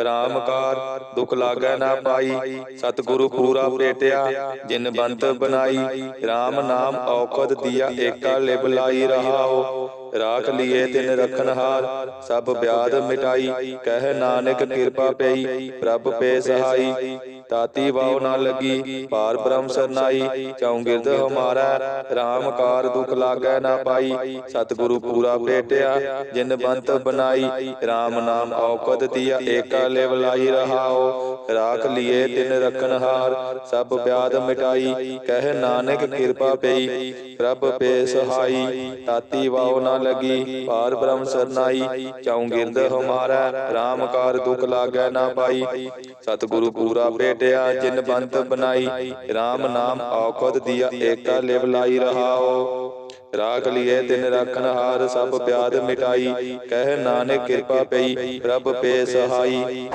S1: RAM ਕਾਰ ਦੁਖ ਲਾਗੈ ਨਾ ਪਾਈ ਸਤਿਗੁਰੂ ਪੂਰਾ ਭੇਟਿਆ ਜਿਨ ਬੰਤ ਬਣਾਈ RAM ਨਾਮ ਔਖਦ ਦੀਆ ਏਕਾ ਲਿਵ ਲਾਈ ਰਹਾਓ। ਰਾਖ ਲਿਏ ਤਿਨ ਰਖਨ ਹਾਰ ਸਭ ਬਿਆਦ ਮਿਟਾਈ ਕਹਿ ਨਾਨਕ ਕਿਰਪਾ ਪਈ ਪ੍ਰਭ ਪੇ ਸਹਾਈ ਤਾਤੀ ਵਾਉ ਨਾ ਲਗੀ ਪਾਰ ਬ੍ਰਹਮ ਸਰਨਾਈ ਚਉ ਗਿਰਦ ਹਮਾਰਾ RAM ਕਾਰ ਦੁਖ ਲਾਗੈ ਨਾ ਪਾਈ ਸਤਿਗੁਰੂ ਪੂਰਾ ਭੇਟਿਆ ਜਿਨ ਬੰਤ ਬਣਾਈ RAM ਨਾਮ ਔਕਦ ਦੀਆ ਏਕਾ ਲਿਵ ਲਾਈ ਰਹਾਓ ਰਾਖ ਲਿਏ ਤਿਨ ਰਖਨ ਹਾਰ ਸਭ ਬਿਆਦ ਮਿਟਾਈ ਕਹਿ ਨਾਨਕ ਕਿਰਪਾ ਪਈ ਪ੍ਰਭ ਪੇ ਸਹਾਈ ਤਾਤੀ ਵਾਉ ਨਾ ਲਗੀ ਪਾਰ ਬ੍ਰਹਮ ਸਰਨਾਈ ਚਉ ਗਿਰਦ ਹਮਾਰਾ RAM ਕਾਰ ਦੁਖ ਲਾਗੈ ਨਾ ਪਾਈ। ਸਤਿਗੁਰੂ ਪੂਰਾ ਭੇਟਿਆ, ਜਿਨ ਬੰਤ ਬਨਾਈ RAM ਨਾਮ ਔਖਦ ਦੀਆ ਏਕਾ ਲਿਵ ਲਾਈ ਰਹਾਓ। ਰਾਖ ਲਿਏ ਤਿਨ ਰਖਨ ਹਾਰ ਸਭ ਬਿਆਦ ਮਿਟਾਈ, ਕਹਿ ਨਾਨਕ ਕਿਰਪਾ ਪਈ, ਪ੍ਰਭ ਪੇ ਸਹਾਈ।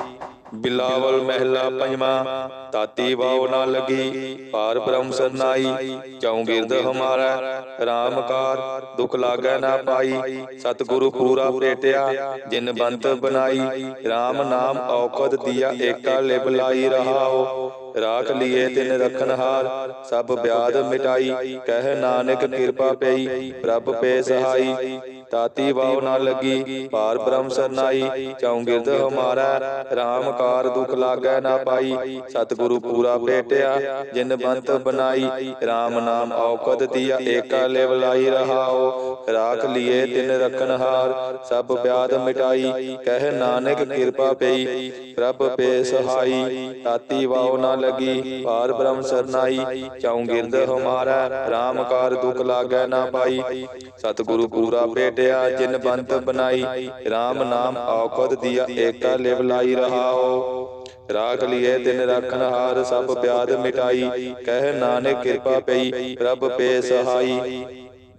S1: ਬਿਲਾਵਲ ਮਹਿਲਾ ਪੰਜਵਾ, ਤਾਤੀ ਵਾਉ ਨਾ ਲਗੀ ਪਾਰ ਬ੍ਰਹਮ ਸਰਨਾਈ ਚਉ ਗਿਰਦ ਹਮਾਰਾ RAM ਦੁਖ ਲਾਗੈ ਨਾ ਪਾਈ, ਸਤਿਗੁਰੂ ਪੂਰਾ ਭੇਟਿਆ ਜਿਨ ਬੰਤ ਬਨਾਈ RAM ਨਾਮ ਔਖਦ ਦੀਆ ਏਕਾ ਲਿਵ ਲਾਈ ਰਹਾਓ, ਰਾਖ ਲਿਏ ਤਿਨ ਰਖਨ ਸਭ ਬਿਆਦ ਮਿਟਾਈ, ਕਹਿ ਨਾਨਕ ਕਿਰਪਾ ਪਈ, ਪ੍ਰਭ ਪੇ ਸਹਾਈ ਤਾਤੀ ਵਾਉ ਨਾ ਲੱਗੀ ਪਾਰ ਬ੍ਰਹਮ ਸਰਨਾਈ ਚਉ ਗਿਰਦ ਹਮਾਰਾ RAM ਕਾਰ ਦੁਖ ਲਾਗੈ ਨਾ ਪਾਈ ਸਤਿਗੁਰੂ ਪੂਰਾ ਭੇਟਿਆ ਜਿਨ ਬੰਤ ਬਨਾਈ RAM ਨਾਮ ਔਕਦ ਦੀਆ ਏਕਾ ਲਿਵ ਲਾਈ ਰਹਾਓ ਰਾਖ ਲਿਏ ਤਿਨ ਰਖਨ ਹਾਰ ਸਭ ਬਿਆਦ ਮਿਟਾਈ ਕਹਿ ਨਾਨਕ ਕਿਰਪਾ ਪਈ ਪ੍ਰਭ ਪੇ ਸਹਾਈ ਤਾਤੀ ਵਾਉ ਨਾ ਲਗੀ ਪਾਰ ਬ੍ਰਹਮ ਸਰਨਾਈ ਚਉ ਗਿਰਦ ਹਮਾਰਾ RAM ਕਾਰ ਦੁਖ ਲਾਗੈ ਨਾ ਪਾਈ ਸਤਿਗੁਰੂ ਪੂਰਾ ਭੇਟਿਆ ਜਿਨ ਬੰਤ ਬਨਾਈ RAM ਨਾਮ ਔਖਦ ਦੀਆ ਏਕਾ ਲਿਵ ਲਾਈ ਰਹਾਓ। ਰਾਖ ਲਿਏ ਤਿਨ ਰਖਨ ਹਾਰ ਸਭ ਬਿਆਦ ਮਿਟਾਈ। ਕਹਿ ਨਾਨਕ ਕਿਰਪਾ ਪਈ ਪ੍ਰਭ ਪੇ ਸਹਾਈ।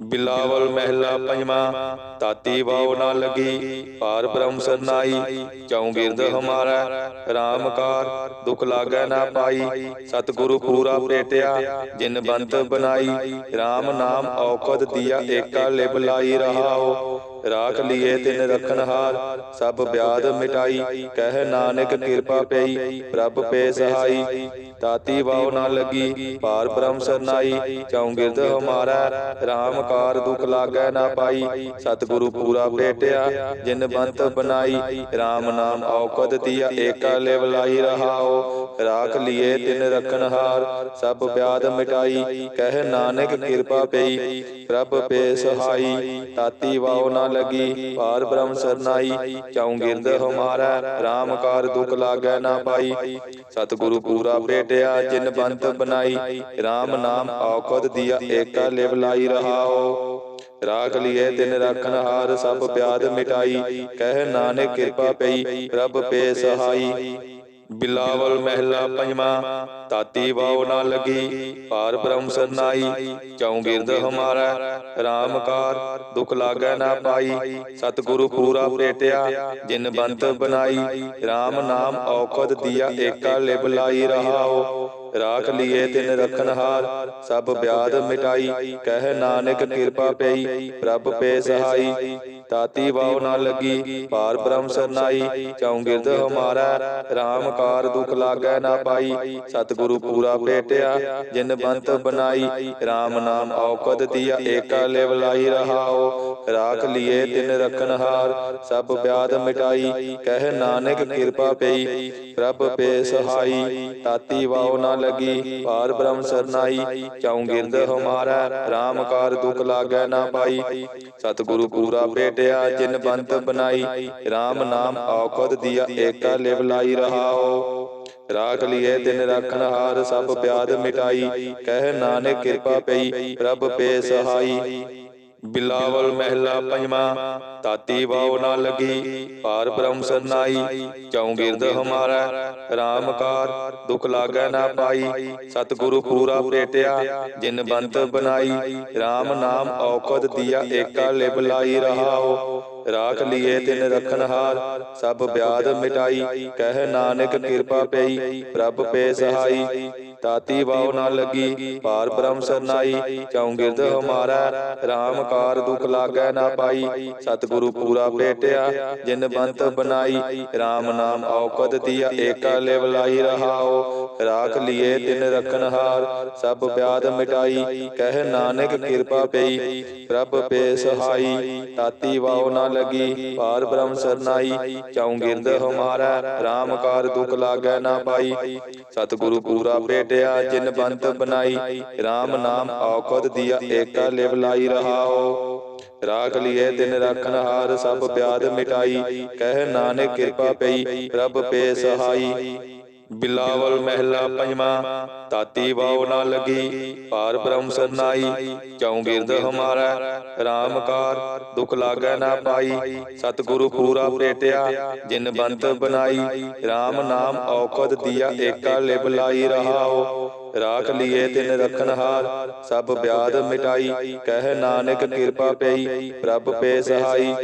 S1: ਬਿਲਾਵਲ ਮਹਿਲਾ ਪੰਜਵਾ, ਤਾਤੀ ਵਾਉ ਨਾ ਲਗੀ ਪਾਰ ਬ੍ਰਹਮ ਸਰਨਾਈ ਚਉ ਗਿਰਦ ਹਮਾਰਾ RAM ਕਾਰ, ਦੁਖ ਲਾਗੈ ਨਾ ਪਾਈ, ਸਤਿਗੁਰੂ ਪੂਰਾ ਭੇਟਿਆ ਜਿਨ ਬੰਤ ਬਨਾਈ RAM ਨਾਮ ਔਖਦ ਦੀਆ ਏਕਾ ਲਿਵ ਲਾਈ ਰਹਾਓ ਰਾਖ ਲਿਏ ਤਿਨ ਰਖਨ ਹਾਰ। ਸਭ ਬਿਆਦ ਮਿਟਾਈ। ਕਹਿ ਨਾਨਕ ਕਿਰਪਾ ਪਈ। ਪ੍ਰਭ ਪੇ ਸਹਾਈ। ਤਾਤੀ ਵਾਉ ਨਾ ਲਗੀ। ਪਾਰ ਬ੍ਰਹਮ ਸਰਨਾਈ। ਚਉ ਗਿਰਦ ਹਮਾਰਾ। RAM ਕਾਰ ਦੁਖ ਲਾਗੈ ਨਾ ਪਾਈ। ਸਤਿਗੁਰੂ ਪੂਰਾ ਭੇਟਿਆ। ਜਿਨ ਬੰਤ ਬਨਾਈ RAM ਨਾਮ ਔਕਦ ਦੀਆ। ਏਕਾ ਲਿਵ ਲਾਈ ਰਹਾਓ। ਰਾਖ ਲਿਏ ਤਿਨ ਰਖਨ ਹਾਰ। ਸਭ ਬਿਆਦ ਮਿਟਾਈ। ਕਹਿ ਨਾਨਕ ਕਿਰਪਾ ਪਈ। ਪ੍ਰਭ ਪੇ ਸਹਾਈ। ਤਾਤੀ ਵਾਉ ਨਾ ਲਗੀ ਪਾਰ ਬ੍ਰਹਮ ਸਰਨਾਈ ਚਉ ਗਿਰਦ ਹਮਾਰਾ RAM ਕਾਰ ਦੁਖ ਲਾਗੈ ਨਾ ਪਾਈ। ਸਤਿਗੁਰੂ ਪੂਰਾ ਭੇਟਿਆ, ਜਿਨ ਬੰਤ ਬਨਾਈ। RAM ਨਾਮ ਔਖਦ ਦੀਆ ਏਕਾ ਲਿਵ ਲਾਈ ਰਹਾਓ ਰਾਖ ਲਿਏ ਤਿਨ ਰਖਨ ਹਾਰ ਸਭ ਪਿਆਦ ਮਿਟਾਈ। ਕਹਿ ਨਾਨਕ ਕਿਰਪਾ ਪਈ, ਪ੍ਰਭ ਪੇ ਸਹਾਈ। ਬਿਲਾਵਲ ਮਹਿਲਾ ਪੰਜਵਾ, ਤਾਤੀ ਵਾਉ ਨਾ ਲਗੀ ਪਾਰ ਬ੍ਰਹਮ ਸਰਨਾਈ ਚਉ ਗਿਰਦ ਹਮਾਰਾ RAM ਕਾਰ, ਦੁਖ ਲਾਗੈ ਨਾ ਪਾਈ, ਸਤਿਗੁਰੂ ਪੂਰਾ ਭੇਟਿਆ, ਜਿਨ ਬੰਤ ਬਣਾਈ RAM ਨਾਮ ਔਖਦ ਦੀਆ ਏਕਾ ਲਿਵ ਲਾਈ ਰਹਾਓ। ਰਾਖ ਲਿਏ ਤਿਨ ਰਖਨ ਹਾਰ, ਸਭ ਬਿਆਦ ਮਿਟਾਈ, ਕਹਿ ਨਾਨਕ ਕਿਰਪਾ ਪਈ, ਪ੍ਰਭ ਪੇ ਸਹਾਈ, ਤਾਤੀ ਵਾਉ ਨਾ ਲਗੀ, ਪਾਰ ਬ੍ਰਹਮ ਸਰਨਾਈ, ਚਉ ਹਮਾਰਾ RAM ਕਾਰ ਦੁਖ ਲਾਗੈ ਨਾ ਪਾਈ, ਸਤਿਗੁਰੂ ਪੂਰਾ ਭੇਟਿਆ, ਜਿਨ ਬੰਤ ਬਨਾਈ RAM ਨਾਮ ਔਕਦ ਦੀਆ ਏਕਾ ਲਿਵ ਲਾਈ ਰਹਾਓ, ਰਾਖ ਲਿਏ ਤਿਨ ਰਖਨ ਹਾਰ, ਸਭ ਬਿਆਦ ਮਿਟਾਈ, ਕਹਿ ਨਾਨਕ ਕਿਰਪਾ ਪਈ, ਪ੍ਰਭ ਪੇ ਸਹਾਈ, ਤਾਤੀ ਵਾਉ ਨਾ ਲਗੀ ਪਾਰ ਬ੍ਰਹਮ ਸਰਨਾਈ, ਚਉ ਗਿਰਦ ਹਮਾਰਾ RAM ਕਾਰ ਦੁਖ ਲਾਗੈ ਨਾ ਪਾਈ। ਸਤਿਗੁਰੂ ਪੂਰਾ ਭੇਟਿਆ, ਜਿਨ ਬੰਤ ਬਨਾਈ RAM ਨਾਮ ਔਖਦ ਦੀਆ ਏਕਾ ਲਿਵ ਲਾਈ ਰਹਾਓ। ਰਾਖ ਲਿਏ ਤਿਨ ਰੱਖਣ ਹਾਰ ਸਭ ਬਿਆਦ ਮਿਟਾਈ, ਕਹਿ ਨਾਨਕ ਕਿਰਪਾ ਪਈ, ਪ੍ਰਭ ਪੇ ਸਹਾਈ। ਬਿਲਾਵਲ ਮਹਿਲਾ ਪੰਜਵਾ, ਤਾਤੀ ਵਾਉ ਨਾ ਲਗੀ ਪਾਰ ਬ੍ਰਹਮ ਸਰਨਾਈ ਚਉ ਗਿਰਦ ਹਮਾਰਾ RAM ਦੁਖ ਲਾਗੈ ਨਾ ਪਾਈ, ਸਤਿਗੁਰੂ ਪੂਰਾ ਭੇਟਿਆ ਜਿਨ ਬੰਤ ਬਨਾਈ RAM ਨਾਮ ਔਖਦ ਦੀਆ ਏਕਾ ਲਿਵ ਲਾਈ ਰਹਾਓ, ਰਾਖ ਲਿਏ ਤਿਨ ਰਖਨ ਹਾਰ, ਸਭ ਬਿਆਦ ਮਿਟਾਈ, ਕਹਿ ਨਾਨਕ ਕਿਰਪਾ ਪਈ, ਪ੍ਰਭ ਪੇ ਸਹਾਈ ਤਾਤੀ ਵਾਉ ਨਾ ਲਗੀ ਪਾਰ ਬ੍ਰਹਮ ਸਰਨਾਈ ਚਉ ਗਿਰਦ ਹਮਾਰਾ RAM ਕਾਰ ਦੁਖ ਲਾਗੈ ਨਾ ਪਾਈ ਸਤਿਗੁਰੂ ਪੂਰਾ ਭੇਟਿਆ ਜਿਨ ਬੰਤ ਬਨਾਈ RAM ਨਾਮ ਔਕਦ ਦੀਆ ਏਕਾ ਲਿਵ ਲਾਈ ਰਹਾਓ ਰਾਖ ਲਿਏ ਤਿਨ ਰਖਨ ਹਾਰ ਸਭ ਬਿਆਦ ਮਿਟਾਈ ਕਹਿ ਨਾਨਕ ਕਿਰਪਾ ਪਈ ਪ੍ਰਭ ਪੇ ਸਹਾਈ ਤਾਤੀ ਵਾਉ ਨਾ ਲਗੀ ਪਾਰ ਬ੍ਰਹਮ ਸਰਨਾਈ ਚਉ ਗਿਰਦ ਹਮਾਰਾ RAM ਕਾਰ ਦੁਖ ਲਾਗੈ ਨਾ ਪਾਈ ਸਤਿਗੁਰੂ ਪੂਰਾ ਭੇਟਿਆ ਜਿਨ ਬੰਤ ਬਨਾਈ RAM ਨਾਮ ਔਖਦ ਦੀਆ ਏਕਾ ਲਿਵ ਲਾਈ ਰਹਾਓ। ਰਾਖ ਲਿਏ ਤਿਨ ਰਖਨ ਹਾਰ ਸਭ ਬਿਆਦ ਮਿਟਾਈ। ਕਹਿ ਨਾਨਕ ਕਿਰਪਾ ਪਈ, ਪ੍ਰਭ ਪੇ ਸਹਾਈ। ਬਿਲਾਵਲ ਮਹਿਲਾ ਪੰਜਵਾ ਤਾਤੀ ਵਾਉ ਨਾ ਲਗੀ, ਪਾਰ ਬ੍ਰਹਮ ਸਰਨਾਈ ਚਉ ਗਿਰਦ ਹਮਾਰਾ ਰਾਮਕਾਰ ਦੁਖ ਲਾਗੈ ਨਾ ਪਾਈ, ਸਤਿਗੁਰੂ ਪੂਰਾ ਭੇਟਿਆ ਜਿਨ ਬੰਤ ਬਨਾਈ RAM ਨਾਮ ਔਖਦ ਦੀਆ ਏਕਾ ਲਿਵ ਲਾਈ ਰਹਾਓ, ਰਾਖ ਲਿਏ ਤਿਨ ਰਖਨ ਹਾਰ, ਸਭ ਬਿਆਦ ਮਿਟਾਈ, ਕਹਿ ਨਾਨਕ ਕਿਰਪਾ ਪਈ, ਪ੍ਰਭ ਪੇ ਸਹਾਈ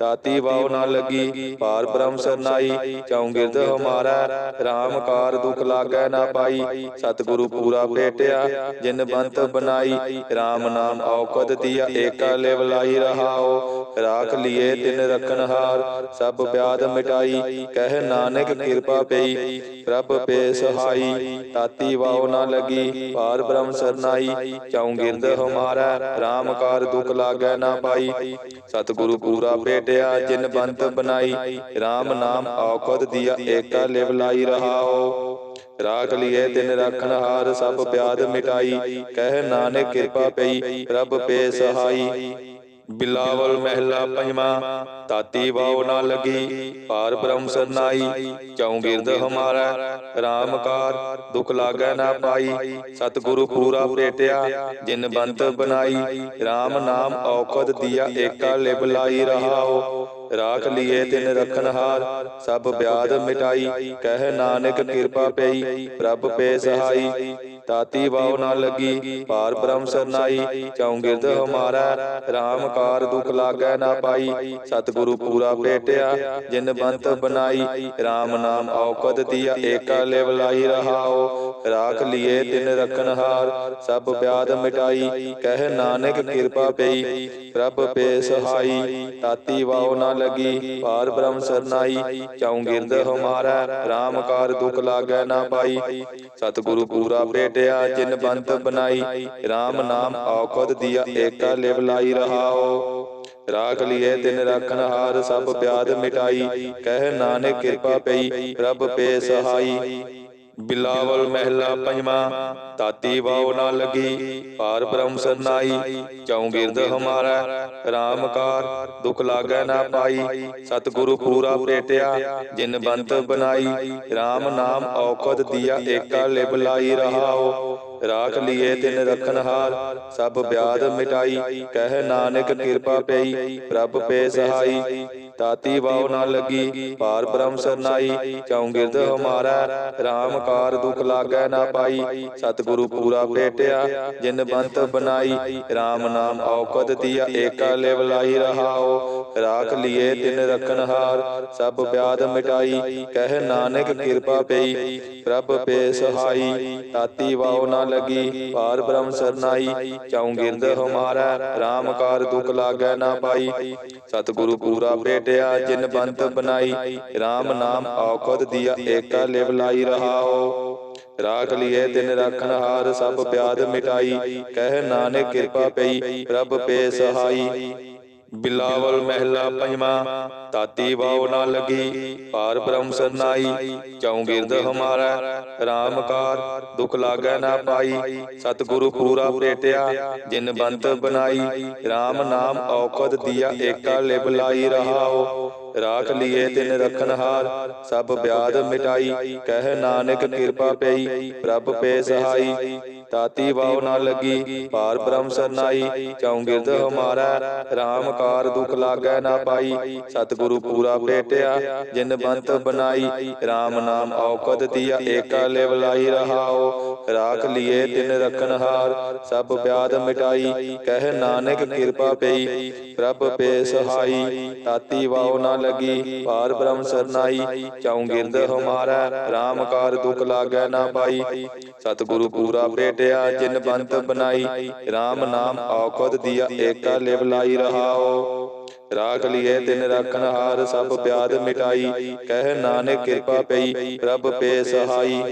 S1: ਤਾਤੀ ਵਾਉ ਨਾ ਲਗੀ ਪਾਰ ਬ੍ਰਹਮ ਸਰਨਾਈ ਚਉ ਗਿਰਦ ਹਮਾਰਾ RAM ਕਾਰ ਦੁਖ ਲਾਗੈ ਨਾ ਪਾਈ ਸਤਿਗੁਰੂ ਪੂਰਾ ਭੇਟਿਆ ਜਿਨ ਬੰਤ ਬਨਾਈ RAM ਨਾਮ ਔਖਦ ਦੀਆ ਏਕਾ ਲਿਵ ਲਾਈ ਰਹਾਓ ਰਾਖ ਲਿਏ ਤਿਨ ਰਖਨ ਹਾਰ ਸਭ ਬਿਆਦ ਮਿਟਾਈ ਕਹਿ ਨਾਨਕ ਕਿਰਪਾ ਪਈ ਪ੍ਰਭ ਪੇ ਸਹਾਈ ਤਾਤੀ ਵਾਉ ਨਾ ਲਗੀ ਪਾਰ ਬ੍ਰਹਮ ਸਰਨਾਈ ਚਉ ਗਿਰਦ ਹਮਾਰਾ RAM ਕਾਰ ਦੁਖ ਲਾਗੈ ਨਾ ਪਾਈ ਸਤਿਗੁਰੂ ਪੂਰਾ ਭੇਟਿਆ ਜਿਨ ਬੰਤ ਬਨਾਈ RAM ਨਾਮ ਔਖਦ ਦੀਆ ਏਕਾ ਲਿਵ ਲਾਈ ਰਹਾਓ। ਰਾਖ ਲਿਏ ਤਿਨ ਰਖਨ ਹਾਰ ਸਭ ਪਿਆਦ ਮਿਟਾਈ। ਕਹਿ ਨਾਨਕ ਕਿਰਪਾ ਪਈ ਪ੍ਰਭ ਪੇ ਸਹਾਈ। ਬਿਲਾਵਲ ਮਹਿਲਾ ਪੰਜਵਾ ਤਾਤੀ ਵਾਉ ਨਾ ਲਗੀ, ਪਾਰ ਬ੍ਰਹਮ ਸਰਨਾਈ, ਚਉ ਗਿਰਦ ਹਮਾਰਾ ਰਾਮਕਾਰ ਦੁਖ ਲਾਗੈ ਨਾ ਪਾਈ, ਸਤਿਗੁਰੂ ਪੂਰਾ ਭੇਟਿਆ, ਜਿਨ ਬੰਤ ਬਣਾਈ RAM ਨਾਮ ਔਖਦ ਦੀਆ ਏਕਾ ਲਿਵ ਲਾਈ ਰਹਾਓ। ਰਾਖ ਲਿਏ ਤਿਨ ਰਖਨ ਹਾਰ, ਸਭ ਬਿਆਦ ਮਿਟਾਈ, ਕਹਿ ਨਾਨਕ ਕਿਰਪਾ ਪਈ, ਪ੍ਰਭ ਪੇ ਸਹਾਈ, ਤਾਤੀ ਵਾਉ ਨਾ ਲਗੀ, ਪਾਰ ਬ੍ਰਹਮ ਸਰਨਾਈ, ਚਉ ਹਮਾਰਾ RAM ਕਾਰ ਦੁਖ ਲਾਗੈ ਨਾ ਪਾਈ, ਸਤਿਗੁਰੂ ਪੂਰਾ ਭੇਟਿਆ, ਜਿਨ ਬੰਤ ਬਨਾਈ RAM ਨਾਮ ਔਕਤ ਦੀਆ ਏਕਾ ਲਿਵ ਲਾਈ ਰਹਾਓ ਰਾਖ ਲਿਏ ਤਿਨ ਰਖਨ ਹਾਰ, ਸਭ ਬਿਆਦ ਮਿਟਾਈ, ਕਹਿ ਨਾਨਕ ਕਿਰਪਾ ਪਈ, ਪ੍ਰਭ ਪੇ ਸਹਾਈ, ਤਾਤੀ ਵਾਉ ਨਾ ਲਗੀ ਪਾਰ ਬ੍ਰਹਮ ਸਰਨਾਈ, ਚਉ ਗਿਰਦ ਹਮਾਰਾ RAM ਕਾਰ ਦੁਖ ਲਾਗੈ ਨਾ ਪਾਈ। ਸਤਿਗੁਰੂ ਪੂਰਾ ਭੇਟਿਆ, ਜਿਨ ਬੰਤ ਬਨਾਈ RAM ਨਾਮ ਔਖਦ ਦੀਆ ਏਕਾ ਲਿਵ ਲਾਈ ਰਹਾਓ। ਰਾਖ ਲਿਏ ਤਿਨ ਰਖਨ ਹਾਰ ਸਭ ਪਿਆਦ ਮਿਟਾਈ, ਕਹਿ ਨਾਨਕ ਕਿਰਪਾ ਪਈ, ਪ੍ਰਭ ਪੇ ਸਹਾਈ। ਬਿਲਾਵਲ ਮਹਿਲਾ ਪੰਜਵਾ, ਤਾਤੀ ਵਾਉ ਨਾ ਲਗੀ ਪਾਰ ਬ੍ਰਹਮ ਸਰਨਾਈ ਚਉ ਗਿਰਦ ਹਮਾਰਾ ਰਾਮਕਾਰ ਦੁਖ ਲਾਗੈ ਨਾ ਪਾਈ, ਸਤਿਗੁਰੂ ਪੂਰਾ ਭੇਟਿਆ ਜਿਨ ਬੰਤ ਬਨਾਈ RAM ਨਾਮ ਔਖਦ ਦੀਆ ਏਕਾ ਲਿਵ ਲਾਈ ਰਹਾਓ, ਰਾਖ ਲਿਏ ਤਿਨ ਰਖਨ ਹਾਰ, ਸਭ ਬਿਆਦ ਮਿਟਾਈ, ਕਹਿ ਨਾਨਕ ਕਿਰਪਾ ਪਈ, ਪ੍ਰਭ ਪੇ ਸਹਾਈ ਤਾਤੀ ਵਾਉ ਨਾ ਲਗੀ ਪਾਰ ਬ੍ਰਹਮ ਸਰਨਾਈ ਚਉ ਗਿਰਦ ਹਮਾਰਾ RAM ਕਾਰ ਦੁਖ ਲਾਗੈ ਨਾ ਪਾਈ ਸਤਿਗੁਰੂ ਪੂਰਾ ਭੇਟਿਆ ਜਿਨ ਬੰਤ ਬਨਾਈ RAM ਨਾਮ ਔਖਦ ਦੀਆ ਏਕਾ ਲਿਵ ਲਾਈ ਰਹਾਓ ਰਾਖ ਲਿਏ ਤਿਨ ਰਖਨ ਹਾਰ ਸਭ ਬਿਆਦ ਮਿਟਾਈ ਕਹਿ ਨਾਨਕ ਕਿਰਪਾ ਪਈ ਪ੍ਰਭ ਪੇ ਸਹਾਈ ਤਾਤੀ ਵਾਉ ਨਾ ਲਗੀ ਪਾਰ ਬ੍ਰਹਮ ਸਰਨਾਈ ਚਉ ਗਿਰਦ ਹਮਾਰਾ RAM ਕਾਰ ਦੁਖ ਲਾਗੈ ਨਾ ਪਾਈ। ਸਤਿਗੁਰੂ ਪੂਰਾ ਭੇਟਿਆ ਜਿਨ ਬੰਤ ਬਨਾਈ RAM ਨਾਮ ਔਖਦ ਦੀਆ ਏਕਾ ਲਿਵ ਲਾਈ ਰਹਾਓ। ਰਾਖ ਲਿਏ ਤਿਨ ਰਖਨ ਹਾਰ ਸਭ ਪਿਆਦ ਮਿਟਾਈ। ਕਹਿ ਨਾਨਕ ਕਿਰਪਾ ਪਈ ਪ੍ਰਭ ਪੇ ਸਹਾਈ। ਬਿਲਾਵਲ ਮਹਿਲਾ ਪੰਜਵਾ, ਤਾਤੀ ਵਾਉ ਨਾ ਲਗੀ ਪਾਰ ਬ੍ਰਹਮ ਸਰਨਾਈ ਚਉ ਗਿਰਦ ਹਮਾਰਾ ਰਾਮਕਾਰ ਦੁਖ ਲਾਗੈ ਨਾ ਪਾਈ, ਸਤਿਗੁਰੂ ਪੂਰਾ ਭੇਟਿਆ ਜਿਨ ਬੰਤ ਬਨਾਈ RAM ਨਾਮ ਔਖਦ ਦੀਆ ਏਕਾ ਲਿਵ ਲਾਈ ਰਹਾਓ, ਰਾਖ ਲਿਏ ਤਿਨ ਰਖਨ ਹਾਰ, ਸਭ ਬਿਆਦ ਮਿਟਾਈ, ਕਹਿ ਨਾਨਕ ਕਿਰਪਾ ਪਈ, ਪ੍ਰਭ ਪੇ ਸਹਾਈ ਤਾਤੀ ਵਾਉ ਨਾ ਲਗੀ ਪਾਰ ਬ੍ਰਹਮ ਸਰਨਾਈ ਚਉ ਗਿਰਦ ਹਮਾਰਾ RAM ਕਾਰ ਦੁਖ ਲਾਗੈ ਨਾ ਪਾਈ ਸਤਿਗੁਰੂ ਪੂਰਾ ਭੇਟਿਆ ਜਿਨ ਬੰਤ ਬਨਾਈ RAM ਨਾਮ ਔਖਦ ਦੀਆ ਏਕਾ ਲਿਵ ਲਾਈ ਰਹਾਓ ਰਾਖ ਲਿਏ ਤਿਨ ਰਖਨ ਹਾਰ ਸਭ ਬਿਆਦ ਮਿਟਾਈ ਕਹਿ ਨਾਨਕ ਕਿਰਪਾ ਪਈ ਪ੍ਰਭ ਪੇ ਸਹਾਈ ਤਾਤੀ ਵਾਉ ਨਾ ਲਗੀ ਪਾਰ ਬ੍ਰਹਮ ਸਰਨਾਈ ਚਉ ਗਿਰਦ ਹਮਾਰਾ RAM ਕਾਰ ਦੁਖ ਲਾਗੈ ਨਾ ਪਾਈ। ਸਤਿਗੁਰੂ ਪੂਰਾ ਭੇਟਿਆ ਜਿਨ ਬੰਤ ਬਨਾਈ RAM ਨਾਮ ਔਖਦ ਦੀਆ ਏਕਾ ਲਿਵ ਲਾਈ ਰਹਾਓ। ਰਾਖ ਲਿਏ ਤਿਨ ਰਖਨ ਹਾਰ ਸਭ ਪਿਆਦ ਮਿਟਾਈ। ਕਹਿ ਨਾਨਕ ਕਿਰਪਾ ਪਈ ਪ੍ਰਭ ਪੇ ਸਹਾਈ।